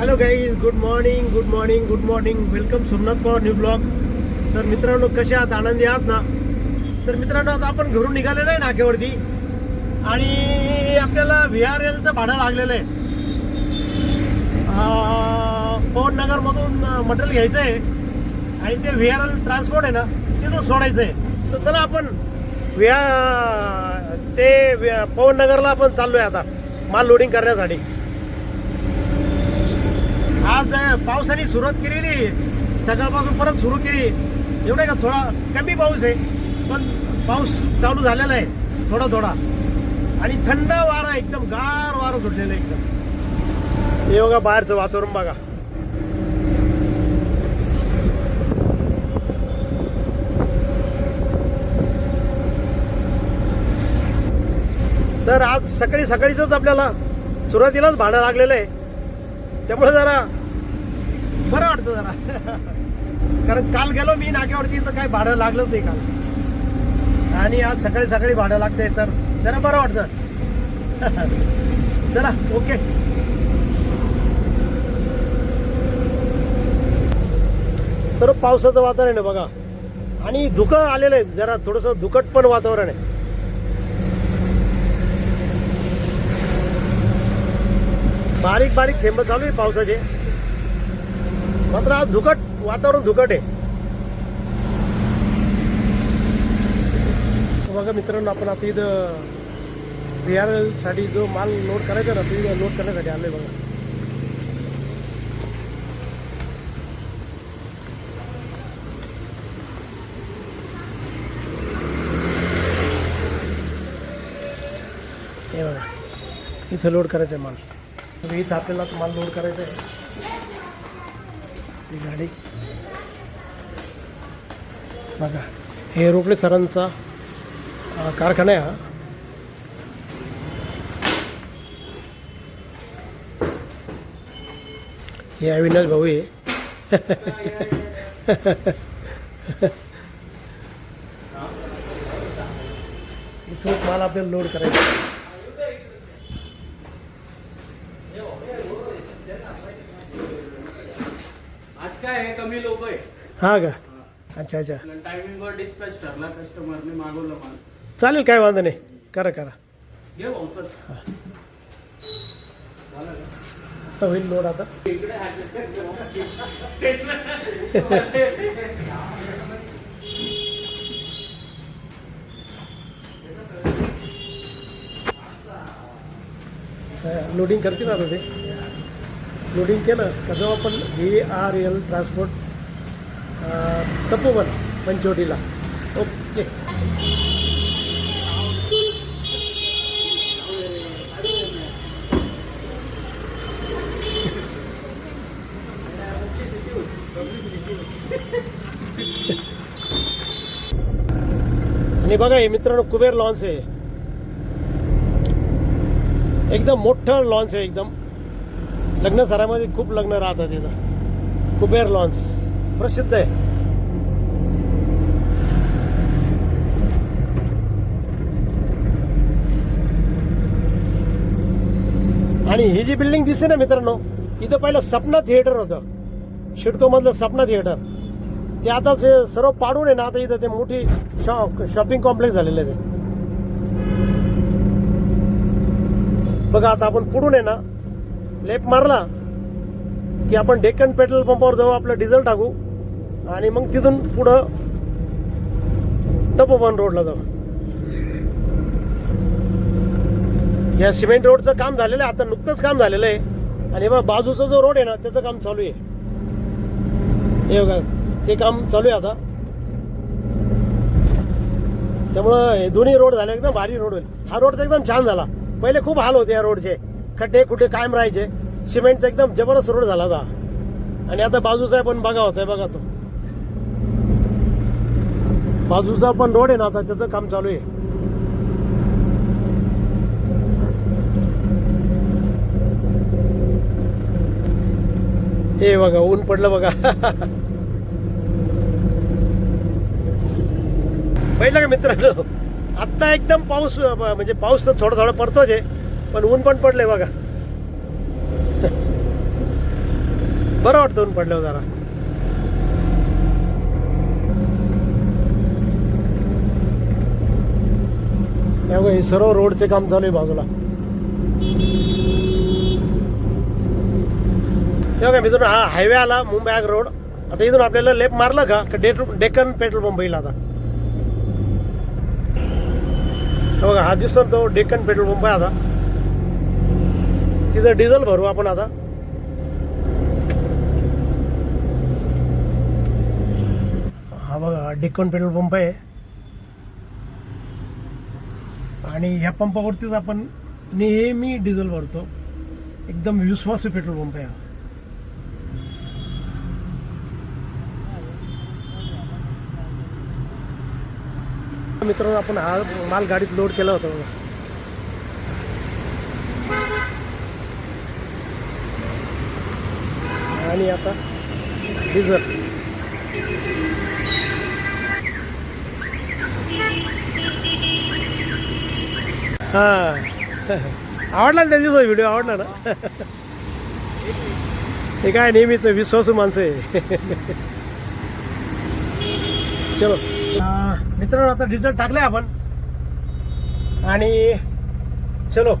Hello guys good morning good morning good morning welcome Somnath Pawar new blog तर मित्रांनो कसे आहात? आनंदी आहात ना? तर मित्रांनो आता आपण घरून निघालेलो आहे नाक्यावरती. आणि आपल्याला व्ही आर एलचं भाडं लागलेलं आहे. पवननगरमधून पवन नगरमधून मटेरियल घ्यायचं आहे. आणि ते व्ही आर एल ट्रान्सपोर्ट आहे ना तिथं सोडायचं आहे. तर चला आपण व्ही आर ते पवननगरला पवन नगरला आपण आता माल लोडिंग करण्यासाठी. आज पावसाने सुरुवात केलेली सकाळपासून परत सुरू केली एवढं का? थोडा कमी पाऊस आहे. पण पाऊस चालू झालेला आहे. थोडा थोडा. आणि थंड वारा एकदम गार वारं सुटलेलं आहे एकदम. हे बघा बाहेरचं वातावरण बघा. तर आज सकाळी सकाळीच आपल्याला सुरुवातीलाच भाडं लागलेलं आहे. त्यामुळे जरा बरं वाटतं जरा. कारण काल गेलो मी नाक्यावरती तर काही भाडं लागलंच नाही काल. आणि आज सकाळी सकाळी भाडं लागतंय तर जरा बरं वाटतं. चला ओके. सर्व पावसाचं वातावरण आहे बघा. आणि धुकं आलेलं आहे जरा थोडंसं धुकट पण वातावरण आहे. बारीक बारीक थेंब चालू आहे पावसाचे. मात्र आज धुकट वातावरण धुकट आहे. बघा मित्रांनो आपण आता इथं बिहारसाठी जो माल लोड करायचा ना तो लोड करण्यासाठी आले बघा. हे बघा इथं लोड करायचं आहे माल. इथं आपल्याला माल लोड करायचा आहे. आपली गाडी. बघा हे रोकडे सरांचा कारखाना आहे हा. हे अविनाश भाऊ आहे. इथून माल आपल्याला लोड करायचा. काय कमी लोक आहे हा का? अच्छा अच्छा. टायमिंग वर डिस्पॅच ठरला कस्टमरने मागवलं माल चालेल काय वांधा नाही. करा करा. घे भाऊ चल झालं का? आता होईल लोड आता. इकडे लोडिंग करते ना आता ते. लोडिंग का आपण V R L transport Tapovan पंचवटीला okay. आणि हे कुबेर लॉन्च आहे. एकदम मोठं लॉन्च आहे, एकदम. लग्न सरामध्ये खूप लग्न राहतात तिथं कुबेर लॉन्च प्रसिद्ध आहे. आणि ही जी बिल्डिंग दिसते ना मित्रांनो इथं पहिलं सपना थिएटर होतं. शिडको मधलं सपना थिएटर ते आता ते सर्व पाडून आहे ना आता इथं ते मोठी शॉ शॉपिंग कॉम्प्लेक्स झालेलं आहे ते. बघा आता आपण पुढून आहे ना लेप मारला की आपण डेक्कन पेट्रोल पंपावर जाऊ आपलं डिझेल टाकू आणि मग तिथून पुढं तपोवन रोडला जाऊ. या सिमेंट रोडचं काम झालेलं आहे आता नुकतंच काम झालेलं आहे. आणि बघा बाजूचा जो रोड आहे ना त्याचं काम चालू आहे. हे बघा ते काम चालू आहे आता. त्यामुळं हे दोन्ही रोड झाले एकदम भारी रोड होईल. हा रोड तर एकदम छान झाला. पहिले खूप हाल होते या रोडचे. खड्डे कुठे कायम राहायचे. सिमेंटचा एकदम जबरदस्त रोड झाला होता. आणि आता बाजूचा आहे पण बघा होतंय बघा तो. बाजूचा पण रोड आहे ना आता त्याचं काम चालू आहे. हे बघा ऊन पडलं बघा. पहिलं का मित्रांनो? आत्ता एकदम पाऊस म्हणजे पाऊस तर थोडं थोडं पडतोच आहे. पण ऊन पण पडले बघा. बरं वाटतं ऊन पडलं जरा. हे हे सर्व रोडचे काम चालू आहे बाजूला. हे बघा मित्रांनो हा हायवे आला मुंबई आग रोड आता इथून आपल्याला लेफ्ट मारलं का? डेकन डेक्कन पेट्रोल पंप येईल आता? बघा हा दिसतो तो डेक्कन पेट्रोल पंप आहे आता. तिथं डिझेल भरू आपण आता. हा बघा डेक्कन पेट्रोल पंप आहे. आणि ह्या पंपावरतीच आपण नेहमी डिझेल भरतो. एकदम विश्वासू पेट्रोल पंप आहे हा. मित्रांनो आपण हा माल गाडीत लोड केला होता आणि आता डिझल हा. आवडला ना त्या व्हिडिओ? आवडला ना? हे काय नेहमीच विश्वासू माणसं आहे. चलो. मित्रांनो आता डिझेल टाकले आपण. आणि चलो.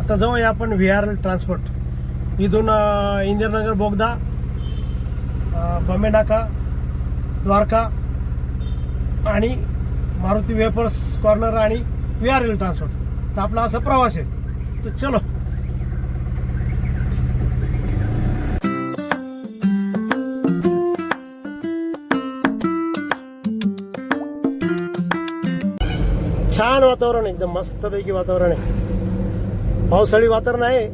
आता जाऊया आपण व्ही आर एल ट्रान्सपोर्ट इथून इंदिरानगर बोगदा बॉम्बे नाका द्वारका आणि मारुती वेपर्स कॉर्नर आणि वी आर एल ट्रान्सपोर्ट तर आपला असा प्रवास आहे तर चलो छान वातावरण आहे, एकदम मस्तपैकी वातावरण आहे पावसाळी वातावरण आहे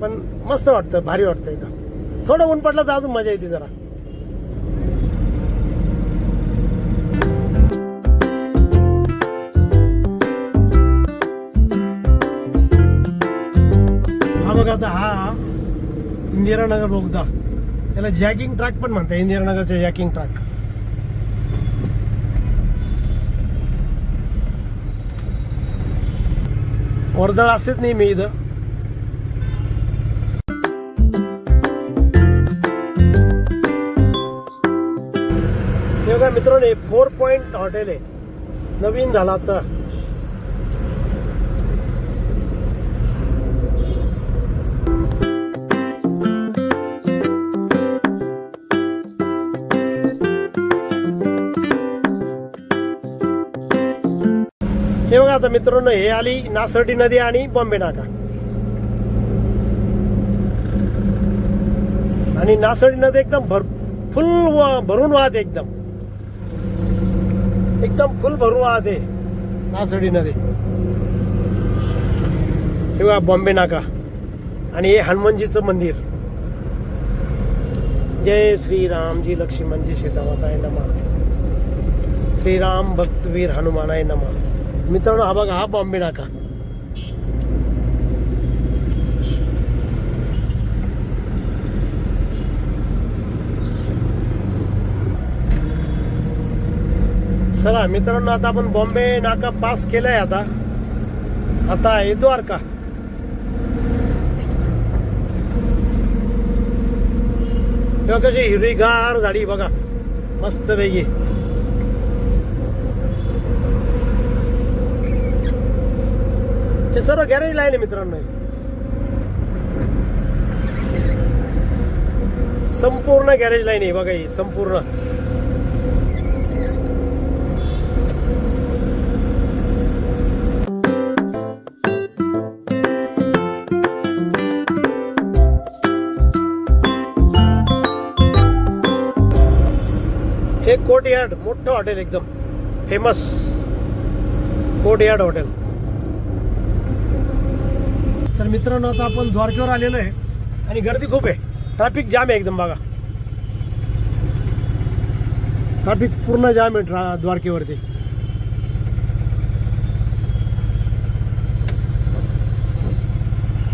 पण मस्त वाटतं भारी वाटतं एकदम थोडं ऊन पडलं तर अजून मजा येते जरा. हा बघा आता हा इंदिरानगर बोगदा. त्याला जॅकिंग ट्रॅक पण म्हणतात इंदिरानगरचे जॅकिंग ट्रॅक. वर्दळ असतेच नाही मी इथं. बघा मित्रांनो फोर पॉइंट हॉटेल आहे. नवीन झाला तर. हे बघा आता मित्रांनो हे आली नासर्टी नदी आणि बॉम्बे नाका. आणि नासर्टी नदी एकदम भर फुल भरून वाहते एकदम. एकदम फुल भरून वाहते नासडी नदी किंवा बॉम्बे नाका. आणि हे हनुमानजीचं मंदिर. जय श्रीरामजी लक्ष्मणजी सीतामाताय नमा. श्रीराम भक्तवीर हनुमानाय नमा. मित्रांनो हा बघा हा बॉम्बे नाका. चला मित्रांनो आता आपण बॉम्बे नाका पास केलाय आता. आता आहे द्वारका तेव्हा कशी हिरवीगार झाडी बघा. मस्त पैकी. हे सर्व गॅरेज लाईन आहे मित्रांनो संपूर्ण गॅरेज लाईन आहे बघा ही संपूर्ण. कोटयार्ड मोठं हॉटेल एकदम. Famous courtyard hotel. तर मित्रांनो आता आपण द्वारकेवर आलेलो आहे आणि गर्दी खूप आहे. ट्रॅफिक जाम आहे एकदम बघा. ट्रॅफिक पूर्ण जाम आहे ट्रा द्वारकेवरती.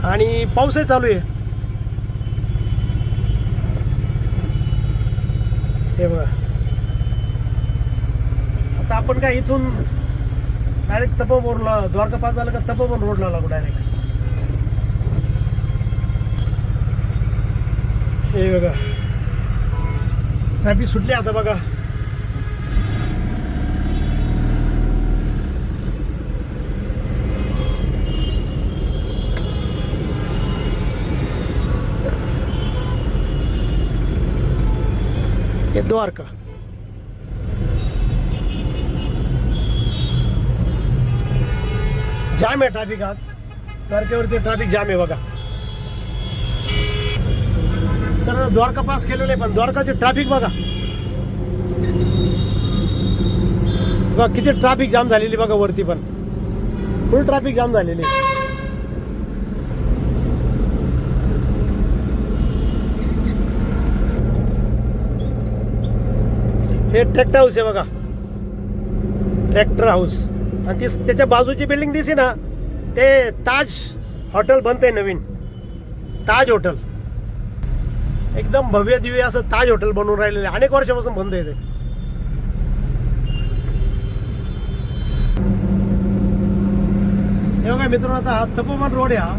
आणि पाऊसही चालू आहे हे बघा आता आपण काय इथून डायरेक्ट तपोवनला द्वारका पास झालं का तपोवन रोडला लागू डायरेक्ट हे बघा. ट्रॅफिक सुटली आता बघा. हे द्वारका. जाम आहे ट्रॅफिक आज। द्वारकेवरती ट्रॅफिक जाम बघा। तर द्वारका पास केलेलं आहे, पण द्वारकाचे ट्रॅफिक बघा. ट्रॅफिक जाम बघा वरती फुल ट्रॅफिक जाम. हे ट्रॅक्टर हाऊस आहे बघा. ट्रॅक्टर हाऊस आणि ती त्याच्या बाजूची बिल्डिंग दिसली ना ते ताज हॉटेल बनते नवीन. ताज हॉटेल एकदम भव्य दिव्य असं ताज हॉटेल बनवून राहिलेलं आहे. अनेक वर्षापासून बंद आहे ते. हे बघा मित्रांनो आता हा तपोवन रोड आहे हा.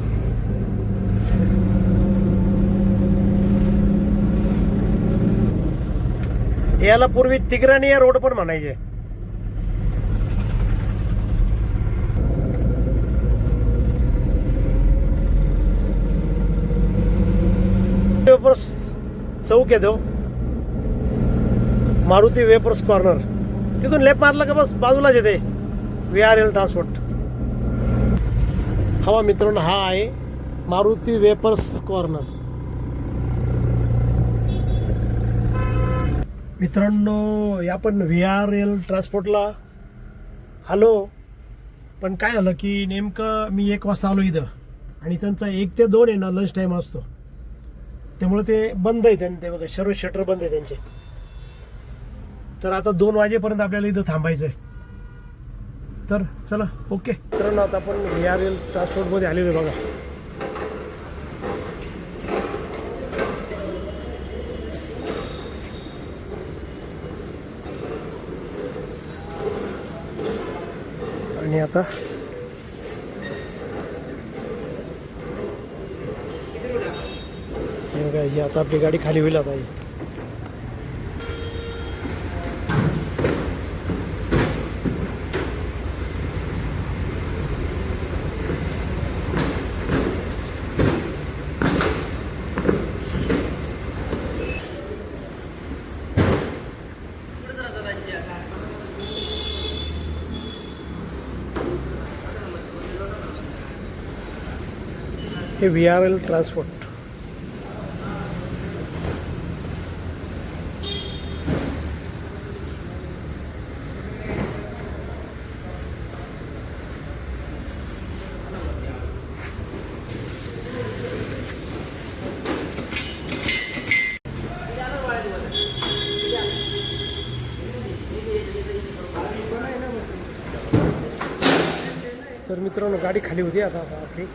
याला पूर्वी तिगराणी या रोड पण म्हणायचे. वेपर्स चौक येतो तो. Maruti wafers corner. तिथून लेप मारला का बस बाजूलाच येते. व्ही आर एल ट्रान्सपोर्ट हवा मित्रांनो हा आहे मारुती वेपर्स कॉर्नर. मित्रांनो या पण व्ही आर एल ट्रान्सपोर्टला आलो. पण काय झालं की नेमकं मी एक वाजता आलो इथं. आणि त्यांचा एक ते दोन आहे ना लंच टाईम असतो. त्यामुळे ते बंद आहे त्यांनी ते बघा सर्व शटर बंद आहे त्यांचे. तर आता दोन वाजेपर्यंत आपल्याला इथं थांबायचं आहे तर चला ओके. तर आता आपण व्ही आर एल ट्रान्सपोर्टमध्ये आलेलो आहे बघा. आणि आता बघा ही आता आपली गाडी खाली होईल आता व्ही आर एल ट्रान्सपोर्ट तर मित्रांनो गाडी खाली होती आता आता आपली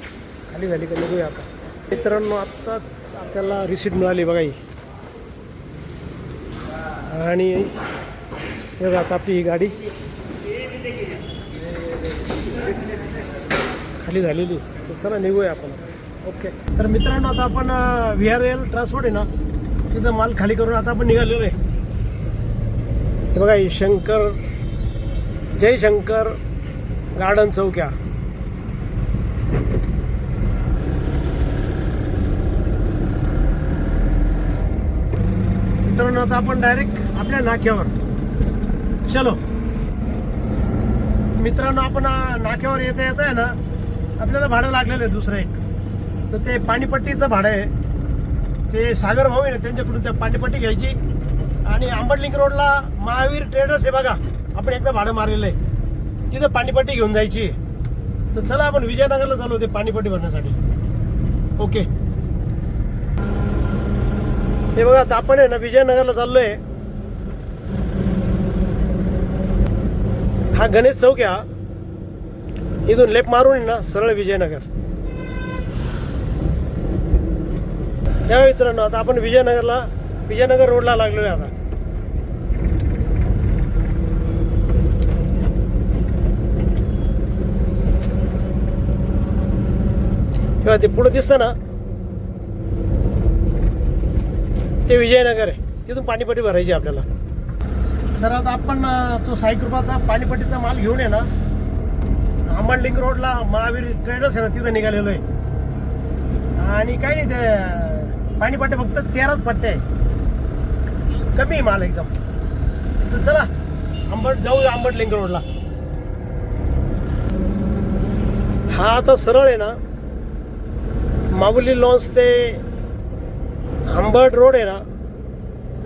खाली झाली का निघूया आता मित्रांनो आत्ताच आपल्याला रिसीट मिळाली बघा ही. आणि हे बघा आता आपली ही गाडी. खाली झालेली. तर चला निघूया आपण. ओके. तर मित्रांनो आता आपण व्ही आर एल ट्रान्सपोर्ट आहे ना तिथं माल खाली करून आता आपण निघालेलो आहे. हे बघा ही शंकर जय शंकर गार्डन चौक्या. मित्रांनो आता आपण डायरेक्ट आपल्या नाक्यावर. चलो. मित्रांनो आपण नाक्यावर येता येत आहे ना आपल्याला भाडं लागलेलं आहे दुसरं एक. तर ते पाणीपट्टीचं भाडं आहे. ते सागर भाऊ आहे ना त्यांच्याकडून त्या पाणीपट्टी घ्यायची. आणि आंबटलिंक रोडला महावीर ट्रेडर्स आहे बघा आपण एकदा भाडं मारलेलं आहे. तिथं पाणीपट्टी घेऊन जायची तर चला आपण विजयनगरला चालू होते पाणीपट्टी भरण्यासाठी. ओके हे बघा आता आपण आहे ना विजयनगरला चाललोय. हा गणेश चौक आहे इथून लेप मारून ना सरळ विजयनगर. या मित्रांनो आता आपण विजयनगरला विजयनगर रोडला लागलेलो आहे आता ते पुढे दिसतं ना ते विजयनगर आहे. तिथून पाणीपट्टी भरायची आपल्याला. तर आता आपण तो साईकृपाचा पाणीपट्टीचा माल घेऊन आहे ना. आंबडलिंग रोडला महावीर ट्रेडर्स आहे ना तिथं निघालेलो आहे. आणि काही नाही ते पाणीपट्टे फक्त तेराच पट्टे आहे कमी आहे माल एकदम. तर चला आंबट जाऊ आंबट लिंक रोडला. हा आता सरळ आहे ना. माऊली लॉन्स ते आंबट रोड आहे ना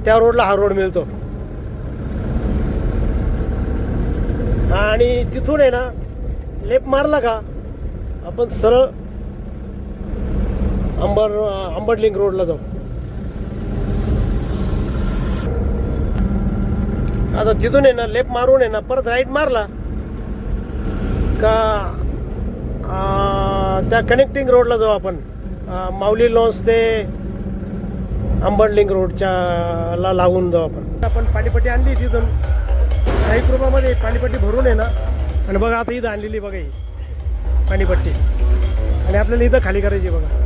त्या रोडला हा रोड मिळतो. आणि तिथून आहे ना लेप मारला का आपण सरळ अंबर आंबट लिंक रोडला जाऊ. आता तिथून आहे ना लेप मारून आहे ना परत राईट मारला का आ, त्या कनेक्टिंग रोडला जाऊ आपण. माऊली लॉन्स ते अंबड लिंक रोडच्या ला लागून जाऊ आपण. आपण पाणीपट्टी आणली तिथून काही कृपामध्ये पाणीपट्टी भरून आहे ना. आणि बघा आता इथं आणलेली बघा ही पाणीपट्टी. आणि आपल्याला इथं खाली करायची बघा.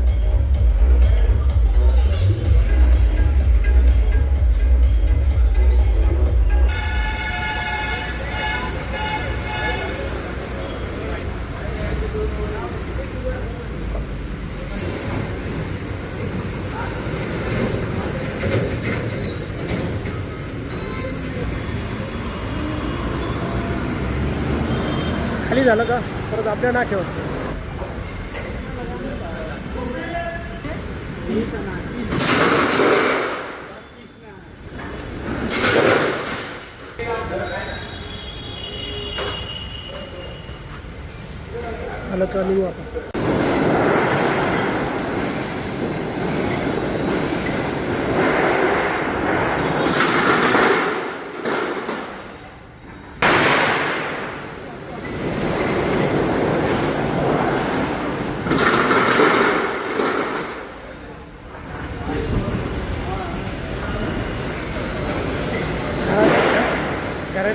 झालं का? परत आपल्या नाक्यावर. आलं का? निघू आपण.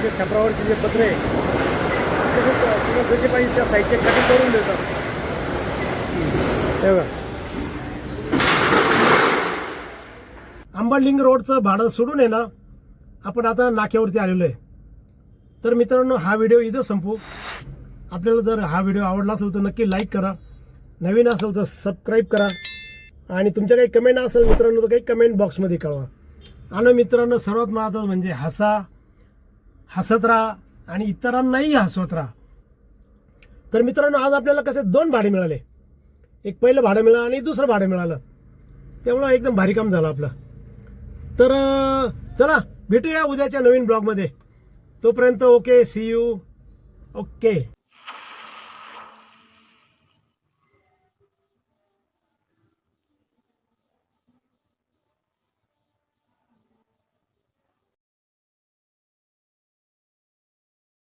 घराच्या छपरावरचे जे पत्रे आहे जसे पाहिजे त्या साईडचे कटिंग करून देतात. तेव्हा बघा. रोडचं भाडं सोडून आहे ना आपण आता नाक्यावरती आलेलो आहे. तर मित्रांनो हा व्हिडिओ इथं संपू. आपल्याला जर हा व्हिडिओ आवडला असेल तर नक्की लाईक करा. नवीन असेल तर सबस्क्राईब करा. आणि तुमच्या काही कमेंट असेल मित्रांनो तर काही कमेंट बॉक्समध्ये कळवा. आणि मित्रांनो सर्वात महत्त्वाचं म्हणजे हसा. हसत राहा आणि इतरांनाही हसवत राहा. तर मित्रांनो आज आपल्याला कसे दोन भाडे मिळाले. एक पहिलं भाडं मिळालं आणि दुसरं भाडं मिळालं. त्यामुळं एकदम भारी काम झालं आपलं. तर चला भेटूया उद्याच्या नवीन ब्लॉगमध्ये. तोपर्यंत ओके सी यू ओके.